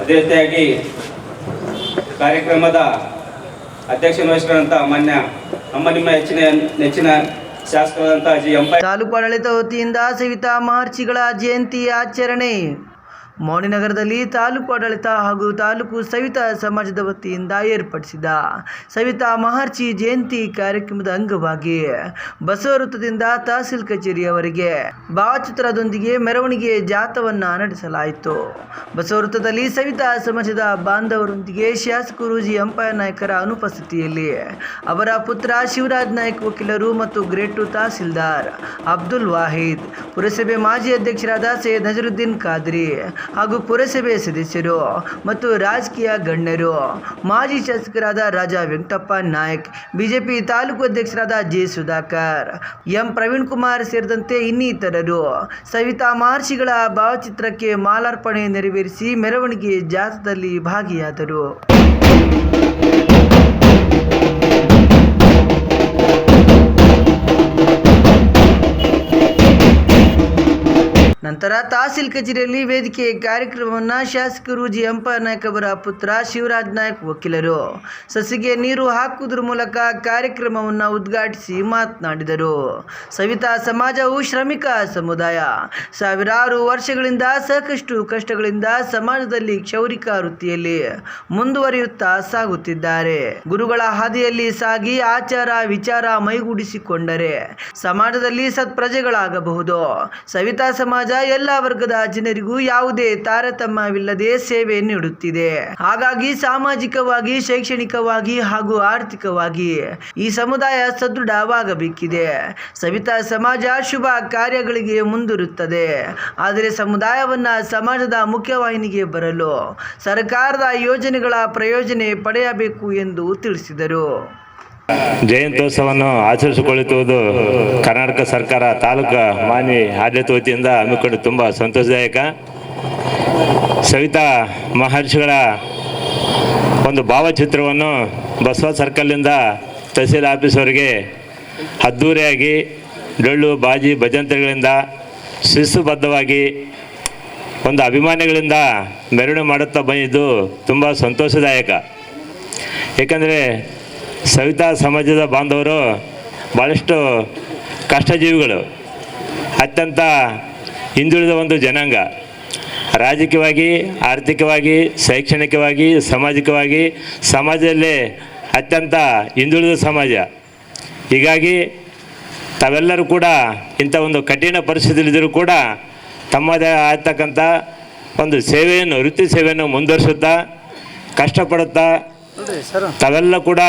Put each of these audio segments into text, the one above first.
ಅದೇ ರೀತಿಯಾಗಿ ಕಾರ್ಯಕ್ರಮದ ಅಧ್ಯಕ್ಷನ ವಹಿಸಿಕೊಂಡಂಥ ಮಾನ್ಯ, ನಮ್ಮ ನಿಮ್ಮ ಹೆಚ್ಚಿನ, ನೆಚ್ಚಿನ ಶಾಸಕರಾದಂಥ ಜಿ. ಎಂಪೈ ತಾಲೂಕು ಆಡಳಿತ ವತಿಯಿಂದ ಸವಿತಾ ಮಹರ್ಷಿಗಳ ಜಯಂತಿ ಆಚರಣೆ. ಮೌನಿನಗರದಲ್ಲಿ ತಾಲೂಕು ಆಡಳಿತ ಹಾಗೂ ತಾಲೂಕು ಸವಿತಾ ಸಮಾಜದ ವತಿಯಿಂದ ಏರ್ಪಡಿಸಿದ ಸವಿತಾ ಮಹರ್ಷಿ ಜಯಂತಿ ಕಾರ್ಯಕ್ರಮದ ಅಂಗವಾಗಿ ಬಸವ ವೃತ್ತದಿಂದ ತಹಸೀಲ್ ಕಚೇರಿಯವರೆಗೆ ಭಾವಚಿತ್ರದೊಂದಿಗೆ ಮೆರವಣಿಗೆ ಜಾಥವನ್ನ ನಡೆಸಲಾಯಿತು. ಬಸವ ವೃತ್ತದಲ್ಲಿ ಸವಿತಾ ಸಮಾಜದ ಬಾಂಧವರೊಂದಿಗೆ ಶಾಸಕರು ಜಿ ಅಂಪಾಯ ನಾಯಕರ ಅನುಪಸ್ಥಿತಿಯಲ್ಲಿ ಅವರ ಪುತ್ರ ಶಿವರಾಜ್ ನಾಯಕ್ ವಕೀಲರು ಮತ್ತು ಗ್ರೇಟು ತಹಸೀಲ್ದಾರ್ ಅಬ್ದುಲ್ ವಾಹಿದ್, ಪುರಸಭೆ ಮಾಜಿ ಅಧ್ಯಕ್ಷರಾದ ಸೈಯದ್ ನಜರುದ್ದೀನ್ ಖಾದ್ರಿ ಹಾಗೂ ಪುರಸಭೆಯ ಸದಸ್ಯರು ಮತ್ತು ರಾಜಕೀಯ ಗಣ್ಯರು. ಮಾಜಿ ಶಾಸಕರಾದ ರಾಜಾ ವೆಂಕಟಪ್ಪ ನಾಯಕ್, ಬಿಜೆಪಿ ತಾಲೂಕು ಅಧ್ಯಕ್ಷರಾದ ಜೆ ಸುಧಾಕರ್, ಎಂ ಪ್ರವೀಣ್ ಕುಮಾರ್ ಸೇರಿದಂತೆ ಇನ್ನಿತರರು. ಸವಿತಾ ಮಹರ್ಷಿಗಳ ಭಾವಚಿತ್ರಕ್ಕೆ ಮಾಲಾರ್ಪಣೆ ನೆರವೇರಿಸಿ ಮೆರವಣಿಗೆ ಜಾಥದಲ್ಲಿ ಭಾಗಿಯಾದರು. ನಂತರ ತಹಸೀಲ್ ಕಚೇರಿಯಲ್ಲಿ ವೇದಿಕೆ ಕಾರ್ಯಕ್ರಮವನ್ನು ಶಾಸಕರು ಜಿ ನಾಯ್ಕ್ ಅವರ ಪುತ್ರ ಶಿವರಾಜ್ ನಾಯ್ಕ್ ವಕೀಲರು. ಸಸಿಗೆ ನೀರು ಹಾಕುವುದರ ಮೂಲಕ ಕಾರ್ಯಕ್ರಮವನ್ನು ಉದ್ಘಾಟಿಸಿ ಮಾತನಾಡಿದರು. ಸವಿತಾ ಸಮಾಜವು ಶ್ರಮಿಕ ಸಮುದಾಯ. ಸಾವಿರಾರು ವರ್ಷಗಳಿಂದ ಸಾಕಷ್ಟು ಕಷ್ಟಗಳಿಂದ ಸಮಾಜದಲ್ಲಿ ಕ್ಷೌರಿಕ ವೃತ್ತಿಯಲ್ಲಿ ಮುಂದುವರಿಯುತ್ತಾ ಸಾಗುತ್ತಿದ್ದಾರೆ. ಗುರುಗಳ ಹಾದಿಯಲ್ಲಿ ಸಾಗಿ ಆಚಾರ ವಿಚಾರ ಮೈಗೂಡಿಸಿಕೊಂಡರೆ ಸಮಾಜದಲ್ಲಿ ಸತ್ಪ್ರಜೆಗಳಾಗಬಹುದು. ಸವಿತಾ ಸಮಾಜ ಎಲ್ಲ ವರ್ಗದ ಜನರಿಗೂ ಯಾವುದೇ ತಾರತಮ್ಯವಿಲ್ಲದೆ ಸೇವೆ ನೀಡುತ್ತಿದೆ. ಹಾಗಾಗಿ ಸಾಮಾಜಿಕವಾಗಿ, ಶೈಕ್ಷಣಿಕವಾಗಿ ಹಾಗೂ ಆರ್ಥಿಕವಾಗಿ ಈ ಸಮುದಾಯ ಸದೃಢವಾಗಬೇಕಿದೆ. ಸವಿತಾ ಸಮಾಜ ಶುಭ ಕಾರ್ಯಗಳಿಗೆ ಮುಂದಿರುತ್ತದೆ. ಆದರೆ ಸಮುದಾಯವನ್ನ ಸಮಾಜದ ಮುಖ್ಯವಾಹಿನಿಗೆ ಬರಲು ಸರ್ಕಾರದ ಯೋಜನೆಗಳ ಪ್ರಯೋಜನೆ ಪಡೆಯಬೇಕು ಎಂದು ತಿಳಿಸಿದರು. ಜಯಂತ್ಯೋತ್ಸವವನ್ನು ಆಚರಿಸಿಕೊಳ್ಳುತ್ತಿರುವುದು ಕರ್ನಾಟಕ ಸರ್ಕಾರ ತಾಲೂಕು ಮಾನ್ಯ ಆಡಳಿತ ವತಿಯಿಂದ ಹಮ್ಮಿಕೊಂಡು ತುಂಬ ಸಂತೋಷದಾಯಕ. ಸವಿತಾ ಮಹರ್ಷಿಗಳ ಒಂದು ಭಾವಚಿತ್ರವನ್ನು ಬಸವ ಸರ್ಕಲ್ನಿಂದ ತಹಸೀಲ್ ಆಫೀಸ್ವರೆಗೆ ಅದ್ಧೂರಿಯಾಗಿ ಡೊಳ್ಳು, ಬಾಜಿ, ಭಜಂತ್ರಿಗಳಿಂದ ಶಿಸ್ತುಬದ್ಧವಾಗಿ ಒಂದು ಅಭಿಮಾನಿಗಳಿಂದ ಮೆರವಣಿಗೆ ಮಾಡುತ್ತಾ ಬಂದಿದ್ದು ತುಂಬ ಸಂತೋಷದಾಯಕ. ಏಕೆಂದರೆ ಸವಿತಾ ಸಮಾಜದ ಬಾಂಧವರು ಭಾಳಷ್ಟು ಕಷ್ಟಜೀವಿಗಳು ಅತ್ಯಂತ ಹಿಂದುಳಿದ ಒಂದು ಜನಾಂಗ. ರಾಜಕೀಯವಾಗಿ ಆರ್ಥಿಕವಾಗಿ ಶೈಕ್ಷಣಿಕವಾಗಿ ಸಾಮಾಜಿಕವಾಗಿ ಸಮಾಜದಲ್ಲಿ ಅತ್ಯಂತ ಹಿಂದುಳಿದ ಸಮಾಜ. ಹೀಗಾಗಿ ತಾವೆಲ್ಲರೂ ಕೂಡ ಇಂಥ ಒಂದು ಕಠಿಣ ಪರಿಸ್ಥಿತಿಯಲ್ಲಿದ್ದರೂ ಕೂಡ ತಮ್ಮದೇ ಆಗ್ತಕ್ಕಂಥ ಒಂದು ಸೇವೆಯನ್ನು ವೃತ್ತಿ ಸೇವೆಯನ್ನು ಮುಂದುವರಿಸುತ್ತಾ ಕಷ್ಟಪಡುತ್ತಾ ತಾವೆಲ್ಲ ಕೂಡ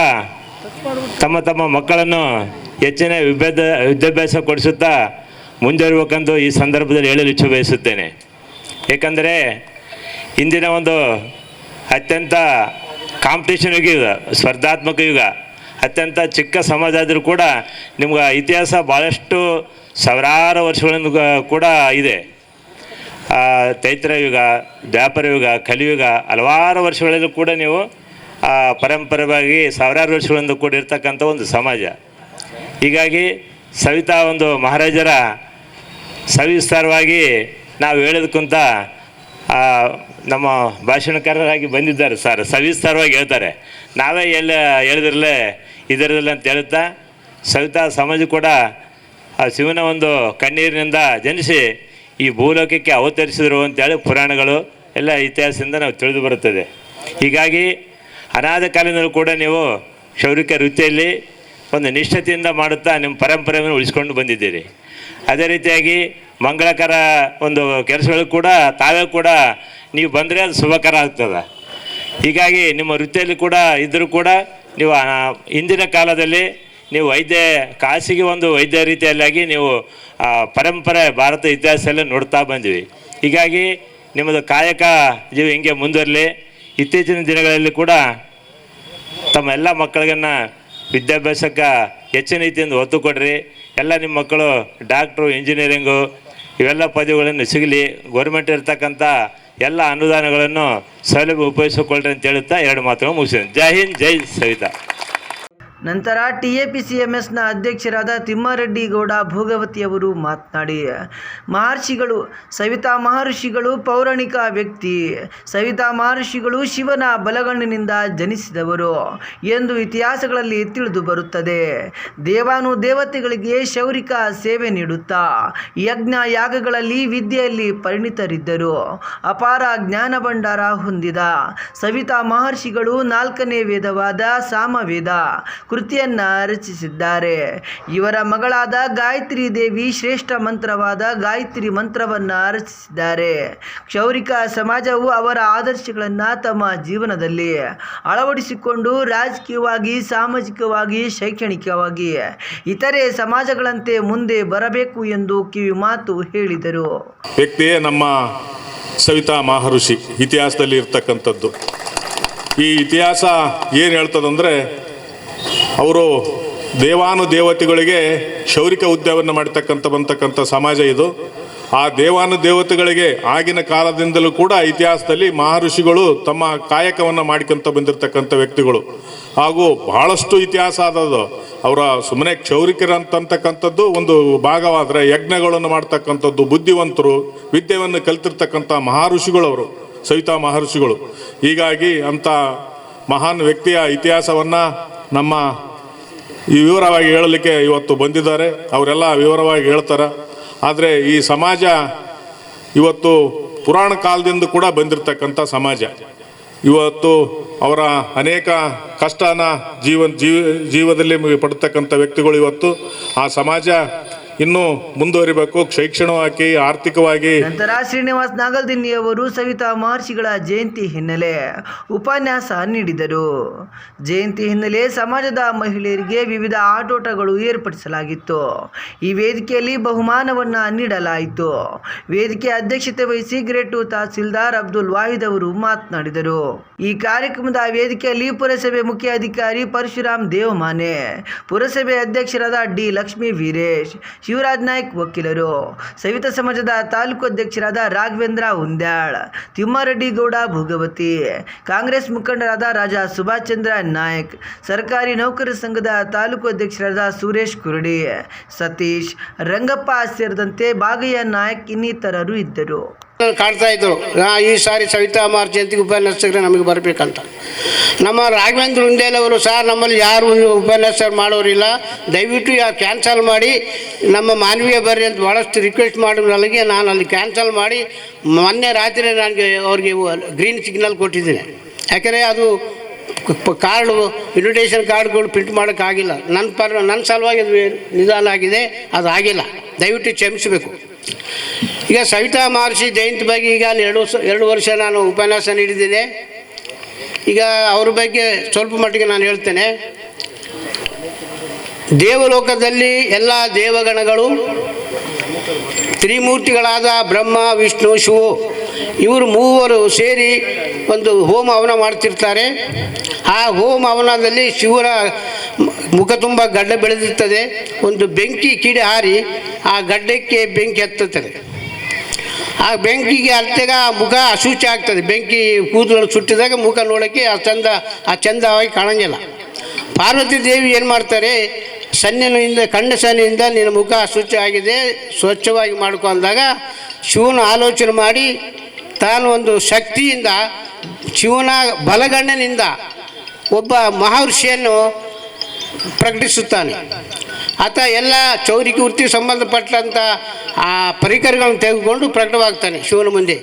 ತಮ್ಮ ತಮ್ಮ ಮಕ್ಕಳನ್ನು ಹೆಚ್ಚಿನ ವಿಭ್ಯಾಸ ವಿದ್ಯಾಭ್ಯಾಸ ಕೊಡಿಸುತ್ತಾ ಮುಂದುವರಿಬೇಕೆಂದು ಈ ಸಂದರ್ಭದಲ್ಲಿ ಹೇಳಲು ಇಚ್ಛೆ ಬಯಸುತ್ತೇನೆ. ಏಕೆಂದರೆ ಇಂದಿನ ಒಂದು ಅತ್ಯಂತ ಕಾಂಪಿಟೇಷನ್ ಯುಗ ಯುಗ ಸ್ಪರ್ಧಾತ್ಮಕ ಯುಗ. ಅತ್ಯಂತ ಚಿಕ್ಕ ಸಮಾಜ ಆದರೂ ಕೂಡ ನಿಮ್ಗೆ ಇತಿಹಾಸ ಭಾಳಷ್ಟು ಸಾವಿರಾರು ವರ್ಷಗಳಿಂದ ಕೂಡ ಇದೆ. ತೈತ್ರ ಯುಗ, ದ್ವಾಪರ ಯುಗ, ಕಲಿಯುಗ ಹಲವಾರು ವರ್ಷಗಳಲ್ಲೂ ಕೂಡ ನೀವು ಆ, ಪರಂಪರವಾಗಿ ಸಾವಿರಾರು ವರ್ಷಗಳಿಂದ ಕೂಡಿರ್ತಕ್ಕಂಥ ಒಂದು ಸಮಾಜ. ಹೀಗಾಗಿ ಸವಿತಾ ಒಂದು ಮಹಾರಾಜರ ಸವಿಸ್ತಾರವಾಗಿ ನಾವು ಹೇಳೋದಕ್ಕಂತ ನಮ್ಮ ಭಾಷಣಕಾರರಾಗಿ ಬಂದಿದ್ದಾರೆ ಸರ್. ಸವಿಸ್ತಾರವಾಗಿ ಹೇಳ್ತಾರೆ. ನಾವೇ ಎಲ್ಲ ಹೇಳಿದ್ರಲ್ಲೇ ಇದರಲ್ಲ ಅಂತ ಹೇಳುತ್ತಾ ಸವಿತಾ ಸಮಾಜ ಕೂಡ ಆ ಶಿವನ ಒಂದು ಕಣ್ಣೀರಿನಿಂದ ಜನಿಸಿ ಈ ಭೂಲೋಕಕ್ಕೆ ಅವತರಿಸಿದರು ಅಂತೇಳಿ ಪುರಾಣಗಳು ಎಲ್ಲ ಇತಿಹಾಸದಿಂದ ನಾವು ತಿಳಿದು ಬರುತ್ತದೆ. ಹೀಗಾಗಿ ಅನಾಥ ಕಾಲದಲ್ಲೂ ಕೂಡ ನೀವು ಶೌರಿಕ ವೃತ್ತಿಯಲ್ಲಿ ಒಂದು ನಿಷ್ಠತೆಯಿಂದ ಮಾಡುತ್ತಾ ನಿಮ್ಮ ಪರಂಪರೆಯನ್ನು ಉಳಿಸ್ಕೊಂಡು ಬಂದಿದ್ದೀರಿ. ಅದೇ ರೀತಿಯಾಗಿ ಮಂಗಳಕರ ಒಂದು ಕೆಲಸಗಳು ಕೂಡ ತಾವೇ ಕೂಡ ನೀವು ಬಂದರೆ ಅದು ಶುಭಕರ ಆಗ್ತದೆ. ಹೀಗಾಗಿ ನಿಮ್ಮ ವೃತ್ತಿಯಲ್ಲಿ ಕೂಡ ಇದ್ದರೂ ಕೂಡ ನೀವು ಹಿಂದಿನ ಕಾಲದಲ್ಲಿ ನೀವು ವೈದ್ಯ, ಖಾಸಗಿ ಒಂದು ವೈದ್ಯ ರೀತಿಯಲ್ಲಾಗಿ ನೀವು ಪರಂಪರೆ ಭಾರತ ಇತಿಹಾಸದಲ್ಲಿ ನೋಡ್ತಾ ಬಂದ್ವಿ ಹೀಗಾಗಿ ನಿಮ್ಮದು ಕಾಯಕ ಜೀವ ಹಿಂಗೆ ಮುಂದುವರಲಿ ಇತ್ತೀಚಿನ ದಿನಗಳಲ್ಲಿ ಕೂಡ ತಮ್ಮ ಎಲ್ಲ ಮಕ್ಕಳಿಗನ್ನು ವಿದ್ಯಾಭ್ಯಾಸಕ್ಕೆ ಹೆಚ್ಚಿನ ರೀತಿಯಿಂದ ಒತ್ತು ಕೊಡ್ರಿ. ಎಲ್ಲ ನಿಮ್ಮ ಮಕ್ಕಳು ಡಾಕ್ಟ್ರು, ಇಂಜಿನಿಯರಿಂಗು ಇವೆಲ್ಲ ಪದವಿಗಳನ್ನು ಸಿಗಲಿ. ಗೌರ್ಮೆಂಟ್ ಇರ್ತಕ್ಕಂಥ ಎಲ್ಲ ಅನುದಾನಗಳನ್ನು ಸೌಲಭ್ಯ ಉಪಯೋಗಿಸಿಕೊಳ್ಳ್ರಿ ಅಂತ ಹೇಳುತ್ತಾ ಎರಡು ಮಾತುಗಳು ಮುಗಿಸಿದೆ. ಜೈ ಹಿಂದ್, ಜೈ ಸವಿತಾ. ನಂತರ T A P C M ಎಸ್ನ ಅಧ್ಯಕ್ಷರಾದ ತಿಮ್ಮಾರೆಡ್ಡಿಗೌಡ ಭೋಗವತಿಯವರು ಮಾತನಾಡಿ, ಮಹರ್ಷಿಗಳು, ಸವಿತಾ ಮಹರ್ಷಿಗಳು ಪೌರಾಣಿಕ ವ್ಯಕ್ತಿ, ಸವಿತಾ ಮಹರ್ಷಿಗಳು ಶಿವನ ಬಲಗಣ್ಣಿನಿಂದ ಜನಿಸಿದವರು ಎಂದು ಇತಿಹಾಸಗಳಲ್ಲಿ ತಿಳಿದು ಬರುತ್ತದೆ. ದೇವಾನು ದೇವತೆಗಳಿಗೆ ಶೌರಿಕ ಸೇವೆ ನೀಡುತ್ತಾ, ಯಜ್ಞ ಯಾಗಗಳಲ್ಲಿ ವಿದ್ಯೆಯಲ್ಲಿ ಪರಿಣಿತರಿದ್ದರು. ಅಪಾರ ಜ್ಞಾನ ಭಂಡಾರ ಹೊಂದಿದ ಸವಿತಾ ಮಹರ್ಷಿಗಳು ನಾಲ್ಕನೇ ವೇದವಾದ ಸಾಮವೇದ ಕೃತಿಯನ್ನ ರಚಿಸಿದ್ದಾರೆ. ಇವರ ಮಗಳಾದ ಗಾಯತ್ರಿ ದೇವಿ ಶ್ರೇಷ್ಠ ಮಂತ್ರವಾದ ಗಾಯತ್ರಿ ಮಂತ್ರವನ್ನು ರಚಿಸಿದ್ದಾರೆ. ಕ್ಷೌರಿಕ ಸಮಾಜವು ಅವರ ಆದರ್ಶಗಳನ್ನು ತಮ್ಮ ಜೀವನದಲ್ಲಿ ಅಳವಡಿಸಿಕೊಂಡು ರಾಜಕೀಯವಾಗಿ, ಸಾಮಾಜಿಕವಾಗಿ, ಶೈಕ್ಷಣಿಕವಾಗಿ ಇತರೆ ಸಮಾಜಗಳಂತೆ ಮುಂದೆ ಬರಬೇಕು ಎಂದು ಕಿವಿ ಮಾತು ಹೇಳಿದರು. ವ್ಯಕ್ತಿಯೇ ನಮ್ಮ ಸವಿತಾ ಮಹರ್ಷಿ ಇತಿಹಾಸದಲ್ಲಿ ಇರ್ತಕ್ಕಂಥದ್ದು ಈ ಇತಿಹಾಸ ಏನು ಹೇಳ್ತದಂದರೆ ಅವರು ದೇವಾನು ದೇವತೆಗಳಿಗೆ ಶೌರಿಕ ಉದ್ಯಮವನ್ನು ಮಾಡ್ತಕ್ಕಂಥ, ಬಂತಕ್ಕಂಥ ಸಮಾಜ ಇದು. ಆ ದೇವಾನು ದೇವತೆಗಳಿಗೆ ಆಗಿನ ಕಾಲದಿಂದಲೂ ಕೂಡ ಇತಿಹಾಸದಲ್ಲಿ ಮಹರ್ಷಿಗಳು ತಮ್ಮ ಕಾಯಕವನ್ನು ಮಾಡ್ಕೊಂತ ಬಂದಿರತಕ್ಕಂಥ ವ್ಯಕ್ತಿಗಳು. ಹಾಗೂ ಬಹಳಷ್ಟು ಇತಿಹಾಸ ಆದದ್ದು. ಅವರ ಸುಮ್ಮನೆ ಕ್ಷೌರಿಕರಂತಕ್ಕಂಥದ್ದು ಒಂದು ಭಾಗವಾದರೆ ಯಜ್ಞಗಳನ್ನು ಮಾಡ್ತಕ್ಕಂಥದ್ದು, ಬುದ್ಧಿವಂತರು ವಿದ್ಯೆಯನ್ನು ಕಲ್ತಿರ್ತಕ್ಕಂಥ ಮಹರ್ಷಿಗಳವರು, ಸವಿತಾ ಮಹರ್ಷಿಗಳು. ಹೀಗಾಗಿ ಅಂಥ ಮಹಾನ್ ವ್ಯಕ್ತಿಯ ಇತಿಹಾಸವನ್ನು ನಮ್ಮ ವಿವರವಾಗಿ ಹೇಳಲಿಕ್ಕೆ ಇವತ್ತು ಬಂದಿದ್ದಾರೆ. ಅವರೆಲ್ಲ ವಿವರವಾಗಿ ಹೇಳ್ತಾರೆ. ಆದರೆ ಈ ಸಮಾಜ ಇವತ್ತು ಪುರಾಣ ಕಾಲದಿಂದ ಕೂಡ ಬಂದಿರತಕ್ಕಂಥ ಸಮಾಜ. ಇವತ್ತು ಅವರ ಅನೇಕ ಕಷ್ಟನ ಜೀವನ ಜೀವ, ಜೀವದಲ್ಲಿ ಪಡ್ತಕ್ಕಂಥ ವ್ಯಕ್ತಿಗಳು ಇವತ್ತು ಆ ಸಮಾಜ ಇನ್ನೂ ಮುಂದುವರಿಬೇಕು. ಶೈಕ್ಷಣಿಕವಾಗಿ ಆರ್ಥಿಕವಾಗಿ. ನಂತರ ಶ್ರೀನಿವಾಸ್ ನಾಗಲ್ದಿನ್ನಿ ಅವರು ಸವಿತಾ ಮಹರ್ಷಿಗಳ ಜಯಂತಿ ಹಿನ್ನೆಲೆ ಉಪನ್ಯಾಸ ನೀಡಿದರು. ಜಯಂತಿ ಹಿನ್ನೆಲೆ ಸಮಾಜದ ಮಹಿಳೆಯರಿಗೆ ವಿವಿಧ ಆಟೋಟಗಳು ಏರ್ಪಡಿಸಲಾಗಿತ್ತು. ಈ ವೇದಿಕೆಯಲ್ಲಿ ಬಹುಮಾನವನ್ನ ನೀಡಲಾಯಿತು. ವೇದಿಕೆ ಅಧ್ಯಕ್ಷತೆ ವಹಿಸಿ ಗ್ರೇಟು ತಹಸೀಲ್ದಾರ್ ಅಬ್ದುಲ್ ವಾಹಿದ್ ಅವರು ಮಾತನಾಡಿದರು. ಈ ಕಾರ್ಯಕ್ರಮದ ವೇದಿಕೆಯಲ್ಲಿ ಪುರಸಭೆ ಮುಖ್ಯ ಅಧಿಕಾರಿ ಪರಶುರಾಮ್ ದೇವಮಾನೆ, ಪುರಸಭೆ ಅಧ್ಯಕ್ಷರಾದ ಡಿ ಲಕ್ಷ್ಮೀ ವೀರೇಶ್ ಶಿವರಾಜ್ ನಾಯ್ಕ್ ವಕೀಲರು. ಸವಿತಾ ಸಮಾಜದ ತಾಲೂಕು ಅಧ್ಯಕ್ಷರಾದ ರಾಘವೇಂದ್ರ ಉಂದ್ಯಾಳ್, ತಿಮ್ಮಾರೆಡ್ಡಿಗೌಡ ಭೋಗವತಿ, ಕಾಂಗ್ರೆಸ್ ಮುಖಂಡರಾದ ರಾಜಾ ಸುಭಾಷ್ ಚಂದ್ರ ನಾಯ್ಕ್, ಸರ್ಕಾರಿ ನೌಕರರ ಸಂಘದ ತಾಲೂಕು ಅಧ್ಯಕ್ಷರಾದ ಸುರೇಶ್ ಕುರಡಿ, ಸತೀಶ್ ರಂಗಪ್ಪ ಸೇರಿದಂತೆ ಬಾಗಯ್ಯ ನಾಯ್ಕ್ ಇನ್ನಿತರರು ಇದ್ದರು. ಕಾಡ್ತಾ ಇದ್ದರು ಈ ಸಾರಿ ಸವಿತಾ ಮಾರ್ ಜಯಂತಿಗೆ ಉಪನ್ಯಾಸಕರೇ ನಮಗೆ ಬರಬೇಕಂತ. ನಮ್ಮ ರಾಘವೇಂದ್ರ ಅವರು ಸರ್ ನಮ್ಮಲ್ಲಿ ಯಾರು ಉಪನ್ಯಾಸ ಮಾಡೋರಿಲ್ಲ. ದಯವಿಟ್ಟು ಯಾ ಕ್ಯಾನ್ಸಲ್ ಮಾಡಿ, ನಮ್ಮ ಮಾನವೀಯ ಬರ್ರಿ ಅಂತ ಭಾಳಷ್ಟು ರಿಕ್ವೆಸ್ಟ್ ನನಗೆ, ನಾನು ಅಲ್ಲಿ ಕ್ಯಾನ್ಸಲ್ ಮಾಡಿ, ಮೊನ್ನೆ ರಾತ್ರಿ ನನಗೆ ಅವ್ರಿಗೆ ಗ್ರೀನ್ ಸಿಗ್ನಲ್ ಕೊಟ್ಟಿದ್ದೀನಿ. ಯಾಕೆಂದರೆ ಅದು ಕಾರ್ಡು ಇನ್ವಿಟೇಷನ್ ಕಾರ್ಡ್ಗಳು ಪ್ರಿಂಟ್ ಮಾಡೋಕ್ಕಾಗಿಲ್ಲ. ನನ್ನ ಪರ ನನ್ನ ಸಲುವಾಗಿ ಅದು ನಿಧಾನ ಆಗಿದೆ, ಅದು ಆಗಿಲ್ಲ. ದಯವಿಟ್ಟು ಕ್ಷಮಿಸಬೇಕು. ಈಗ ಸವಿತಾ ಮಹರ್ಷಿ ಜಯಂತಿ ಬಗ್ಗೆ ಈಗ ಎರಡು ಎರಡು ವರ್ಷ ನಾನು ಉಪನ್ಯಾಸ ನೀಡಿದ್ದೇನೆ. ಈಗ ಅವ್ರ ಬಗ್ಗೆ ಸ್ವಲ್ಪ ಮಟ್ಟಿಗೆ ನಾನು ಹೇಳ್ತೇನೆ. ದೇವಲೋಕದಲ್ಲಿ ಎಲ್ಲ ದೇವಗಣಗಳು ತ್ರಿಮೂರ್ತಿಗಳಾದ ಬ್ರಹ್ಮ, ವಿಷ್ಣು, ಶಿವು, ಇವರು ಮೂವರು ಸೇರಿ ಒಂದು ಹೋಮ ಹವನ ಮಾಡ್ತಿರ್ತಾರೆ. ಆ ಹೋಮ ಹವನದಲ್ಲಿ ಶಿವರ ಮುಖ ತುಂಬ ಗಡ್ಡ ಬೆಳೆದಿರ್ತದೆ. ಒಂದು ಬೆಂಕಿ ಕಿಡಿ ಹಾರಿ ಆ ಗಡ್ಡಕ್ಕೆ ಬೆಂಕಿ ಹತ್ತುತ್ತದೆ. ಆ ಬೆಂಕಿಗೆ ಅಲ್ತೆಗ ಆ ಮುಖ ಅಶುಚಿ ಆಗ್ತದೆ. ಬೆಂಕಿ ಕೂದಲು ಸುಟ್ಟಿದಾಗ ಮುಖ ನೋಡೋಕ್ಕೆ ಆ ಚಂದ, ಆ ಚಂದವಾಗಿ ಕಾಣಂಗಿಲ್ಲ. ಪಾರ್ವತಿ ದೇವಿ ಏನು ಮಾಡ್ತಾರೆ? ಸನ್ನಿನಿಂದ ಕಣ್ಣ ಸನ್ನಿಯಿಂದ ನಿನ್ನ ಮುಖ ಶುಚಿಯಾಗಿದೆ ಸ್ವಚ್ಛವಾಗಿ ಮಾಡ್ಕೊ ಅಂದಾಗ ಶಿವನ ಆಲೋಚನೆ ಮಾಡಿ ತಾನು ಒಂದು ಶಕ್ತಿಯಿಂದ, ಶಿವನ ಬಲಗಣ್ಣನಿಂದ ಒಬ್ಬ ಮಹರ್ಷಿಯನ್ನು ಪ್ರಕಟಿಸುತ್ತಾನೆ. ಆತ ಎಲ್ಲ ಚೌರಿ ವೃತ್ತಿ ಸಂಬಂಧಪಟ್ಟಂಥ ಆ ಪರಿಕರಗಳನ್ನು ತೆಗೆದುಕೊಂಡು ಪ್ರಕಟವಾಗ್ತಾನೆ ಶಿವನ ಮುಂದೆ.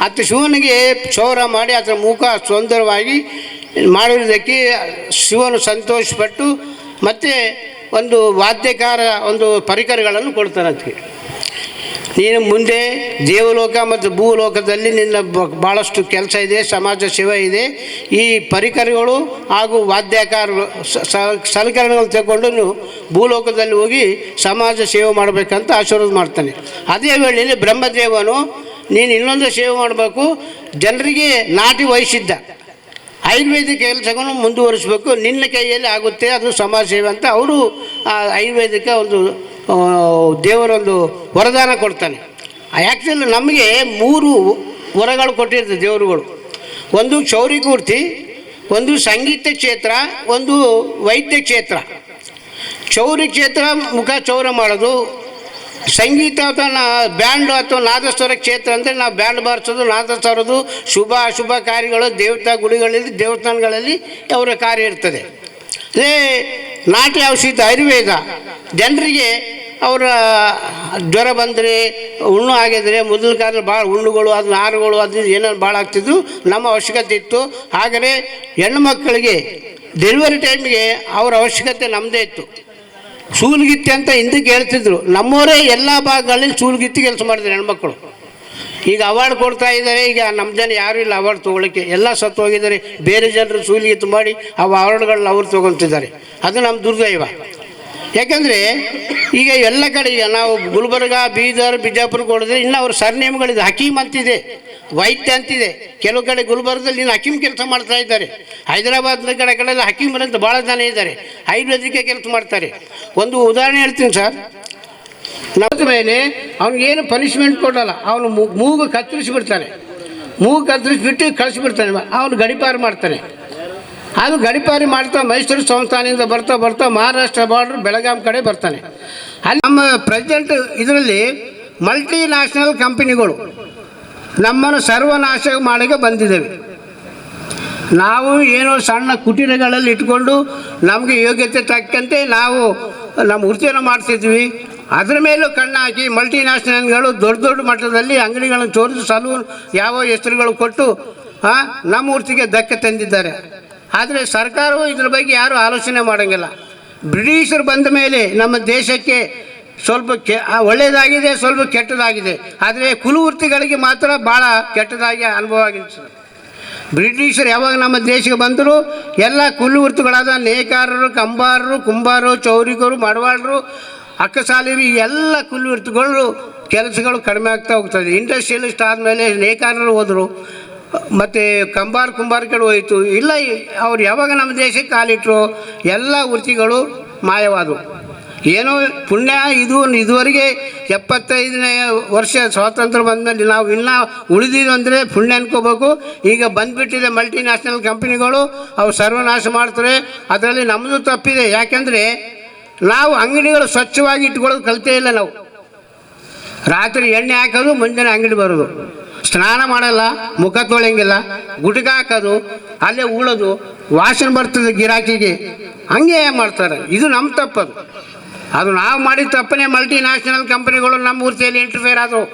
ಆತ ಶಿವನಿಗೆ ಕ್ಷೌರ ಮಾಡಿ ಆತನ ಮುಖ ಸುಂದರವಾಗಿ ಮಾಡಿರೋದಕ್ಕೆ ಶಿವನು ಸಂತೋಷಪಟ್ಟು ಮತ್ತು ಒಂದು ವಾದ್ಯಕಾರ ಒಂದು ಪರಿಕರಗಳನ್ನು ಕೊಡ್ತಾನಂತೆ ನೀನು ಮುಂದೆ ದೇವಲೋಕ ಮತ್ತು ಭೂಲೋಕದಲ್ಲಿ ನಿನ್ನ ಭಾಳಷ್ಟು ಕೆಲಸ ಇದೆ, ಸಮಾಜ ಸೇವೆ ಇದೆ. ಈ ಪರಿಕರಗಳು ಹಾಗೂ ವಾದ್ಯಕಾರ ಸಲಕರಣೆಗಳನ್ನು ಸ- ಸಲಕರಣೆಗಳು ತಗೊಂಡು ಭೂಲೋಕದಲ್ಲಿ ಹೋಗಿ ಸಮಾಜ ಸೇವೆ ಮಾಡಬೇಕಂತ ಆಶೀರ್ವಾದ ಮಾಡ್ತಾನೆ. ಅದೇ ವೇಳೆಯಲ್ಲಿ ಬ್ರಹ್ಮದೇವನು ನೀನು ಇನ್ನೊಂದು ಸೇವೆ ಮಾಡಬೇಕು. ಜನರಿಗೆ ನಾಟಿ ವಹಿಸಿದ್ದ. ಆಯುರ್ವೇದಿಕ ಕೆಲಸಗಳನ್ನು ಮುಂದುವರಿಸಬೇಕು. ನಿನ್ನ ಕೈಯಲ್ಲಿ ಆಗುತ್ತೆ, ಅದು ಸಮಾಜ ಸೇವೆ ಅಂತ ಅವರು ಆ ಆಯುರ್ವೇದಿಕ ಒಂದು ದೇವರೊಂದು ವರದಾನ ಕೊಡ್ತಾನೆ. ಆ್ಯಕ್ಚುಲಿ ನಮಗೆ ಮೂರು ವರಗಳು ಕೊಟ್ಟಿರ್ತದೆ ದೇವರುಗಳು. ಒಂದು ಚೌರಿಕೂರ್ತಿ ಒಂದು ಸಂಗೀತ ಕ್ಷೇತ್ರ, ಒಂದು ವೈದ್ಯ ಕ್ಷೇತ್ರ. ಚೌರಿ ಕ್ಷೇತ್ರ ಮುಖ ಚೌರ ಮಾಡೋದು ಸಂಗೀತ ಅಥವಾ ನಾ ಬ್ಯಾಂಡ್ ಅಥವಾ ನಾದಸ್ವರ ಕ್ಷೇತ್ರ ಅಂದರೆ ನಾವು ಬ್ಯಾಂಡ್ ಬಾರಿಸೋದು ನಾದಸ್ವರದು ಶುಭ, ಅಶುಭ ಕಾರ್ಯಗಳು, ದೇವತಾ ಗುಡಿಗಳಲ್ಲಿ, ದೇವಸ್ಥಾನಗಳಲ್ಲಿ ಅವರ ಕಾರ್ಯ ಇರ್ತದೆ. ಅದೇ ನಾಟಿ ಔಷಧ, ಆಯುರ್ವೇದ. ಜನರಿಗೆ ಅವರ ಜ್ವರ ಬಂದರೆ, ಹುಣ್ಣು ಆಗಿದ್ರೆ, ಮೊದಲ ಕಾಲದಲ್ಲಿ ಭಾಳ ಹುಣ್ಣುಗಳು ಅದು ನಾರುಗಳು ಅದು ಏನೇನು ಭಾಳ ಆಗ್ತಿದ್ದು ನಮ್ಮ ಅವಶ್ಯಕತೆ ಇತ್ತು. ಹಾಗೆಯೇ ಹೆಣ್ಣು ಮಕ್ಕಳಿಗೆ ಡೆಲಿವರಿ ಟೈಮಿಗೆ ಅವರ ಅವಶ್ಯಕತೆ ನಮ್ಮದೇ ಇತ್ತು. ಸೂಲ್ಗಿತ್ತಿ ಅಂತ ಹಿಂದಕ್ಕೆ ಹೇಳ್ತಿದ್ರು. ನಮ್ಮವರೇ ಎಲ್ಲ ಭಾಗಗಳಲ್ಲಿ ಸೂಲ್ಗಿತ್ತಿ ಕೆಲಸ ಮಾಡಿದ್ರು ಹೆಣ್ಮಕ್ಳು. ಈಗ ಅವಾರ್ಡ್ ಕೊಡ್ತಾ ಇದ್ದಾರೆ, ಈಗ ನಮ್ಮ ಜನ ಯಾರೂ ಇಲ್ಲ ಅವಾರ್ಡ್ ತೊಗೊಳಕ್ಕೆ ಎಲ್ಲ ಸತ್ತು ಹೋಗಿದ್ದಾರೆ. ಬೇರೆ ಜನರು ಸೂಲಿಗಿತ್ತು ಮಾಡಿ ಆ ಅವಾರ್ಡ್ಗಳನ್ನ ಅವ್ರು ತೊಗೊಳ್ತಿದ್ದಾರೆ. ಅದು ನಮ್ಮ ದುರ್ದೈವ. ಯಾಕಂದರೆ ಈಗ ಎಲ್ಲ ಕಡೆ ಈಗ ನಾವು ಗುಲ್ಬರ್ಗ, ಬೀದರ್ ಬಿಜಾಪುರಕ್ಕೆ ಹೊಡೆದ್ರೆ ಇನ್ನು ಅವ್ರ ಸರ್ನೇಮ್ಗಳಿದೆ ಹಕೀಮ್ ಅಂತಿದೆ. ವೈದ್ಯ ಅಂತಿದೆ. ಕೆಲವು ಕಡೆ ಗುಲ್ಬರ್ಗದಲ್ಲಿ ಇನ್ನು ಹಕೀಮ್ ಕೆಲಸ ಮಾಡ್ತಾ ಇದ್ದಾರೆ. ಹೈದರಾಬಾದ್ ಕಡೆ ಕಡೆಲ್ಲ ಹಕೀಮರಂತ ಭಾಳ ಜನ ಇದ್ದಾರೆ. ಆಯುರ್ವೇದಿಕ ಕೆಲಸ ಮಾಡ್ತಾರೆ. ಒಂದು ಉದಾಹರಣೆ ಹೇಳ್ತೀನಿ ಸರ್. ನಮ್ಮ ಮೇಲೆ ಅವ್ನಿಗೇನು ಪನಿಷ್ಮೆಂಟ್ ಕೊಡಲ್ಲ. ಅವನು ಮೂಗು ಕತ್ತರಿಸಿ ಬಿಡ್ತಾನೆ ಮೂಗು ಕತ್ತರಿಸಿಬಿಟ್ಟು ಕಳಿಸಿಬಿಡ್ತಾನೆ. ಅವನು ಗಡಿಪಾರು ಮಾಡ್ತಾನೆ. ಅದು ಗಡಿಪಾರಿ ಮಾಡ್ತಾ ಮೈಸೂರು ಸಂಸ್ಥಾನದಿಂದ ಬರ್ತಾ ಬರ್ತಾ ಮಹಾರಾಷ್ಟ್ರ ಬಾರ್ಡ್ರ್ ಬೆಳಗಾಂ ಕಡೆ ಬರ್ತಾನೆ. ಅಲ್ಲಿ ನಮ್ಮ ಪ್ರೆಸಿಡೆಂಟ್ ಇದರಲ್ಲಿ ಮಲ್ಟಿ ನ್ಯಾಷನಲ್ ಕಂಪನಿಗಳು ನಮ್ಮನ್ನು ಸರ್ವನಾಶ ಮಾಡಕ್ಕೆ ಬಂದಿದ್ದೇವೆ. ನಾವು ಏನೋ ಸಣ್ಣ ಕುಟೀರಗಳಲ್ಲಿ ಇಟ್ಕೊಂಡು ನಮಗೆ ಯೋಗ್ಯತೆ ತಕ್ಕಂತೆ ನಾವು ನಮ್ಮ ವೃತ್ತಿಯನ್ನು ಮಾಡ್ತಿದ್ವಿ ಅದರ ಮೇಲೂ ಕಣ್ಣು ಹಾಕಿ ಮಲ್ಟಿ ನ್ಯಾಷನಲ್ಗಳು ದೊಡ್ಡ ದೊಡ್ಡ ಮಟ್ಟದಲ್ಲಿ ಅಂಗಡಿಗಳನ್ನು ತೋರಿಸಿ ಸಲೂನ್ ಯಾವ ಹೆಸರುಗಳು ಕೊಟ್ಟು ನಮ್ಮ ವೃತ್ತಿಗೆ ಧಕ್ಕೆ ತಂದಿದ್ದಾರೆ. ಆದರೆ ಸರ್ಕಾರವು ಇದ್ರ ಬಗ್ಗೆ ಯಾರೂ ಆಲೋಚನೆ ಮಾಡೋಂಗಿಲ್ಲ. ಬ್ರಿಟಿಷರು ಬಂದ ಮೇಲೆ ನಮ್ಮ ದೇಶಕ್ಕೆ ಸ್ವಲ್ಪ ಕೆ ಒಳ್ಳೆಯದಾಗಿದೆ ಸ್ವಲ್ಪ ಕೆಟ್ಟದಾಗಿದೆ. ಆದರೆ ಕುಲವೃತ್ತಿಗಳಿಗೆ ಮಾತ್ರ ಭಾಳ ಕೆಟ್ಟದಾಗಿ ಅನುಭವ ಆಗಿರ್ತದೆ ಬ್ರಿಟಿಷರು ಯಾವಾಗ ನಮ್ಮ ದೇಶಕ್ಕೆ ಬಂದರು, ಎಲ್ಲ ಕುಲವೃತ್ತಿಗಳಾದ ನೇಕಾರರು, ಕಂಬಾರರು, ಕುಂಬಾರರು ಚೌರಿಕರು ಮಡವಾಳರು ಅಕ್ಕಸಾಲಿರು ಎಲ್ಲ ಕುಲವೃತ್ತಿಗಳು ಕೆಲಸಗಳು ಕಡಿಮೆ ಆಗ್ತಾ ಹೋಗ್ತದೆ ಇಂಡಸ್ಟ್ರಿಯಲಿಸ್ಟ್ ಆದಮೇಲೆ ನೇಕಾರರು ಹೋದರು. ಮತ್ತು ಕಂಬಾರ, ಕುಂಬಾರ ಕಡೆ ಹೋಯಿತು. ಇಲ್ಲ, ಅವ್ರು ಯಾವಾಗ ನಮ್ಮ ದೇಶಕ್ಕೆ ಕಾಲಿಟ್ಟರು ಎಲ್ಲ ವೃತ್ತಿಗಳು ಮಾಯವಾದವು. ಏನೋ ಪುಣ್ಯ, ಇದು ಇದುವರೆಗೆ ಎಪ್ಪತ್ತೈದನೇ ವರ್ಷ ಸ್ವಾತಂತ್ರ್ಯ ಬಂದಮೇಲೆ ನಾವು ಇನ್ನೂ ಉಳಿದಿದ್ದು ಅಂದರೆ ಪುಣ್ಯ ಅನ್ಕೋಬೇಕು. ಈಗ ಬಂದುಬಿಟ್ಟಿದೆ ಮಲ್ಟಿನ್ಯಾಷನಲ್ ಕಂಪ್ನಿಗಳು ಅವು ಸರ್ವನಾಶ ಮಾಡ್ತಾರೆ ಅದರಲ್ಲಿ ನಮ್ಮದು ತಪ್ಪಿದೆ. ಯಾಕೆಂದರೆ ನಾವು ಅಂಗಡಿಗಳು ಸ್ವಚ್ಛವಾಗಿ ಇಟ್ಕೊಳ್ಳೋದು ಕಲಿತೇ ಇಲ್ಲ ನಾವು. ರಾತ್ರಿ ಎಣ್ಣೆ ಹಾಕೋದು, ಮುಂಜಾನೆ ಅಂಗಡಿ ಬರೋದು. ಸ್ನಾನ ಮಾಡಲ್ಲ, ಮುಖ ತೊಳೆಯಂಗಿಲ್ಲ, ಗುಟ್ಕ ಹಾಕೋದು, ಅಲ್ಲೇ ಉಳೋದು ವಾಸನೆ ಬರ್ತದೆ ಗಿರಾಕಿಗೆ. ಹಂಗೆ ಮಾಡ್ತಾರೆ. ಇದು ನಮ್ಮ ತಪ್ಪದು. ಅದು ನಾವು ಮಾಡಿದ ತಪ್ಪನೇ ಮಲ್ಟಿ ನ್ಯಾಷನಲ್ ಕಂಪನಿಗಳು ನಮ್ಮ ಮೂರ್ತಿಯಲ್ಲಿ ಇಂಟರ್ಫೇರ್ ಆದವು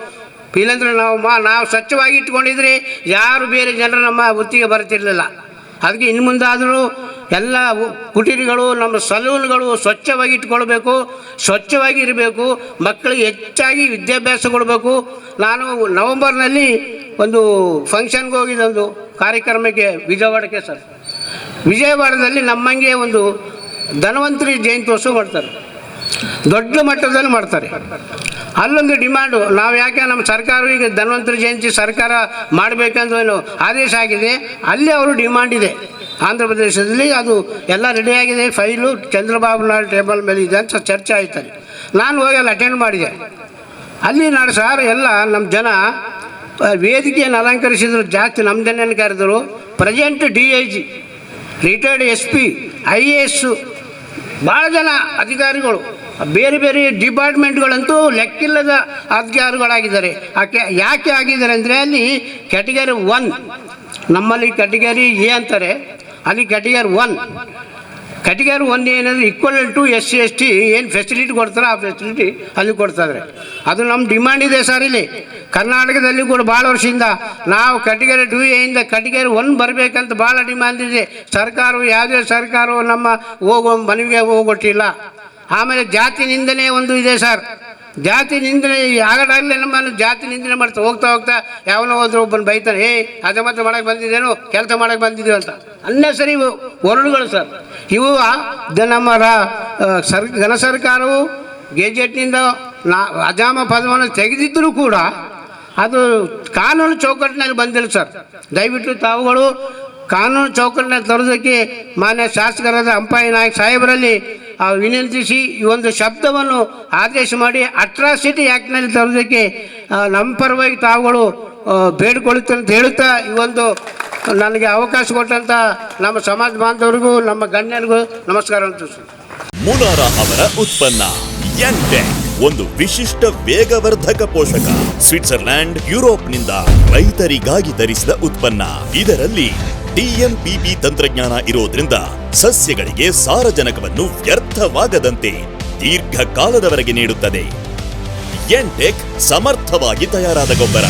ಇಲ್ಲಾಂದರೆ ನಾವು ಮಾ, ನಾವು ಸ್ವಚ್ಛವಾಗಿ ಇಟ್ಕೊಂಡಿದ್ರೆ ಯಾರು ಬೇರೆ ಜನರು ನಮ್ಮ ವೃತ್ತಿಗೆ ಬರ್ತಿರಲಿಲ್ಲ ಅದಕ್ಕೆ ಇನ್ನು ಮುಂದಾದರೂ ಎಲ್ಲ ಕುಟೀರಿಗಳು, ನಮ್ಮ ಸಲೂನ್ಗಳು ಸ್ವಚ್ಛವಾಗಿ ಇಟ್ಕೊಳ್ಬೇಕು, ಸ್ವಚ್ಛವಾಗಿ ಇರಬೇಕು, ಮಕ್ಕಳಿಗೆ ಹೆಚ್ಚಾಗಿ ವಿದ್ಯಾಭ್ಯಾಸ ಕೊಡಬೇಕು. ನಾನು ನವಂಬರ್ನಲ್ಲಿ ಒಂದು ಫಂಕ್ಷನ್ಗೆ ಹೋಗಿದ್ದೆ ಒಂದು ಕಾರ್ಯಕ್ರಮಕ್ಕೆ ವಿಜಯವಾಡಕ್ಕೆ ಸರ್. ವಿಜಯವಾಡದಲ್ಲಿ ನಮ್ಮಂಗೆ ಒಂದು ಧನ್ವಂತರಿ ಜಯಂತ್ಯೋತ್ಸವ ಮಾಡ್ತಾರೆ. ದೊಡ್ಡ ಮಟ್ಟದಲ್ಲಿ ಮಾಡ್ತಾರೆ. ಅಲ್ಲೊಂದು ಡಿಮ್ಯಾಂಡು, ನಾವು ಯಾಕೆ ನಮ್ಮ ಸರ್ಕಾರ ಈಗ ಧನ್ವಂತರಿ ಜಯಂತಿ ಸರ್ಕಾರ ಮಾಡಬೇಕಂತ ಏನು ಆದೇಶ ಆಗಿದೆ. ಅಲ್ಲಿ ಅವರು ಡಿಮ್ಯಾಂಡ್ ಇದೆ. ಆಂಧ್ರ ಪ್ರದೇಶದಲ್ಲಿ ಅದು ಎಲ್ಲ ರೆಡಿಯಾಗಿದೆ ಫೈಲು, ಚಂದ್ರಬಾಬು ನಾಯ್ಡು ಟೇಬಲ್ ಮೇಲೆ ಇದೆ ಅಂತ ಚರ್ಚೆ ಆಯ್ತಾರೆ ನಾನು ಹೋಗಿ ಅಲ್ಲಿ ಅಟೆಂಡ್ ಮಾಡಿದೆ. ಅಲ್ಲಿ ನಾಡು ಸಾರ್ ಎಲ್ಲ ನಮ್ಮ ಜನ ವೇದಿಕೆಯನ್ನು ಅಲಂಕರಿಸಿದ್ರು, ಜಾಸ್ತಿ ನಮ್ಮ ಜನನ ಕರೆದರು. Present D I G retired S P I A S ಭಾಳ ಜನ ಅಧಿಕಾರಿಗಳು. ಬೇರೆ ಬೇರೆ ಡಿಪಾರ್ಟ್ಮೆಂಟ್ಗಳಂತೂ ಲೆಕ್ಕಿಲ್ಲದ ಅಧಿಕಾರಿಗಳಾಗಿದ್ದಾರೆ ಆಕೆ ಯಾಕೆ ಆಗಿದ್ದಾರೆ ಅಂದರೆ ಅಲ್ಲಿ ಕ್ಯಾಟಗರಿ ಒನ್, ನಮ್ಮಲ್ಲಿ ಕ್ಯಾಟಗರಿ ಎ ಅಂತಾರೆ. ಅಲ್ಲಿ ಕ್ಯಾಟಗರಿ ಒನ್ ಕ್ಯಾಟಗರಿ ಒನ್ ಏನಂದರೆ equal to S C, S T, ಏನು ಫೆಸಿಲಿಟಿ ಕೊಡ್ತಾರೆ ಆ ಫೆಸಿಲಿಟಿ ಅಲ್ಲಿ ಕೊಡ್ತಾರೆ ಅದು ನಮ್ಮ ಡಿಮ್ಯಾಂಡ್ ಇದೆ ಸರ್ ಇಲ್ಲಿ. ಕರ್ನಾಟಕದಲ್ಲಿ ಕೂಡ ಭಾಳ ವರ್ಷದಿಂದ ನಾವು ಕ್ಯಾಟಗರಿ ಟು ಎಯಿಂದ ಕ್ಯಾಟಗರಿ ಒನ್ ಬರಬೇಕಂತ ಭಾಳ ಡಿಮ್ಯಾಂಡ್ ಇದೆ. ಸರ್ಕಾರವು ಯಾವುದೇ ಸರ್ಕಾರವು ನಮ್ಮ ಹೋಗೋ ಮನವಿಗೆ ಹೋಗೊಟ್ಟಿಲ್ಲ. ಆಮೇಲೆ ಜಾತಿ ನಿಂದನೆ ಒಂದು ಇದೆ ಸರ್. ಜಾತಿ ನಿಂದನೆ ಆಗಡಾಗಲೇ ನಮ್ಮನ್ನು ಜಾತಿ ನಿಂದನೆ ಮಾಡ್ತಾ ಹೋಗ್ತಾ ಹೋಗ್ತಾ ಯಾವನೋ ಹೋದ್ರು ಒಬ್ಬನು ಬೈತಾನೆ ಏ ಮಾತ್ರ ಮಾಡೋಕ್ಕೆ ಬಂದಿದ್ದೇನು? ಕೆಲಸ ಮಾಡೋಕ್ಕೆ ಬಂದಿದ್ದೀವಿ ಅಂತ. ಇವು ವರಡುಗಳು ಸರ್. ಇವು ಆ ದ- ನಮ್ಮ ಸರ್, ಘನ ಸರ್ಕಾರವು ಗೆಜೆಟ್ನಿಂದ ನಾ, ಅಜಾಮ ಪದವನ್ನು ತೆಗೆದಿದ್ದರೂ ಕೂಡ ಅದು ಕಾನೂನು ಚೌಕಟ್ಟಿನಲ್ಲಿ ಬಂದಿಲ್ಲ ಸರ್. ದಯವಿಟ್ಟು ತಾವುಗಳು ಕಾನೂನು ಚೌಕಟ್ಟಿನಲ್ಲಿ ತರೋದಕ್ಕೆ ಮಾನ್ಯ ಶಾಸಕರಾದ ಅಂಪಾಯಿ ನಾಯಕ್ ಸಾಹೇಬರಲ್ಲಿ ವಿನಂತಿಸಿ ಈ ಒಂದು ಶಬ್ದವನ್ನು ಆದೇಶ ಮಾಡಿ ಅಟ್ರಾಸಿಟಿ ಆ್ಯಕ್ಟ್ನಲ್ಲಿ ತರೋದಕ್ಕೆ ಆ, ನಮ್ಮ ಪರವಾಗಿ ತಾವುಗಳು ಆ, ಬೇಡಿಕೊಳ್ಳುತ್ತೆ ಅಂತ ಹೇಳುತ್ತಾ ಈ ಒಂದು ನನಗೆ ಅವಕಾಶ ಕೊಟ್ಟಂಥ ನಮ್ಮ ಸಮಾಜ ಬಾಂಧವರಿಗೂ ನಮ್ಮ ಗಣ್ಯರಿಗೂ ನಮಸ್ಕಾರ ಅಂತ ಮೂಲಾರ ಅವರ ಉತ್ಪನ್ನ ಒಂದು ವಿಶಿಷ್ಟ ವೇಗವರ್ಧಕ ಪೋಷಕ. ಸ್ವಿಟ್ಜರ್ಲ್ಯಾಂಡ್ ಯುರೋಪ್ನಿಂದ ರೈತರಿಗಾಗಿ ಧರಿಸಿದ ಉತ್ಪನ್ನ. ಇದರಲ್ಲಿ ಡಿಎಂಪಿಪಿ ತಂತ್ರಜ್ಞಾನ ಇರೋದ್ರಿಂದ ಸಸ್ಯಗಳಿಗೆ ಸಾರಜನಕವನ್ನು ವ್ಯರ್ಥವಾಗದಂತೆ ದೀರ್ಘಕಾಲದವರೆಗೆ ನೀಡುತ್ತದೆ. ಎಂಟೆಕ್ ಸಮರ್ಥವಾಗಿ ತಯಾರಾದ ಗೊಬ್ಬರ.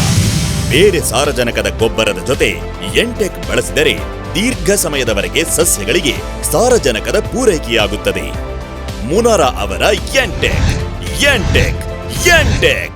ಬೇರೆ ಸಾರಜನಕದ ಗೊಬ್ಬರದ ಜೊತೆ ಎಂಟೆಕ್ ಬಳಸಿದರೆ ದೀರ್ಘ ಸಮಯದವರೆಗೆ ಸಸ್ಯಗಳಿಗೆ ಸಾರಜನಕದ ಪೂರೈಕೆಯಾಗುತ್ತದೆ. ಮುನಾರ ಅವರ Yandex. Yandex.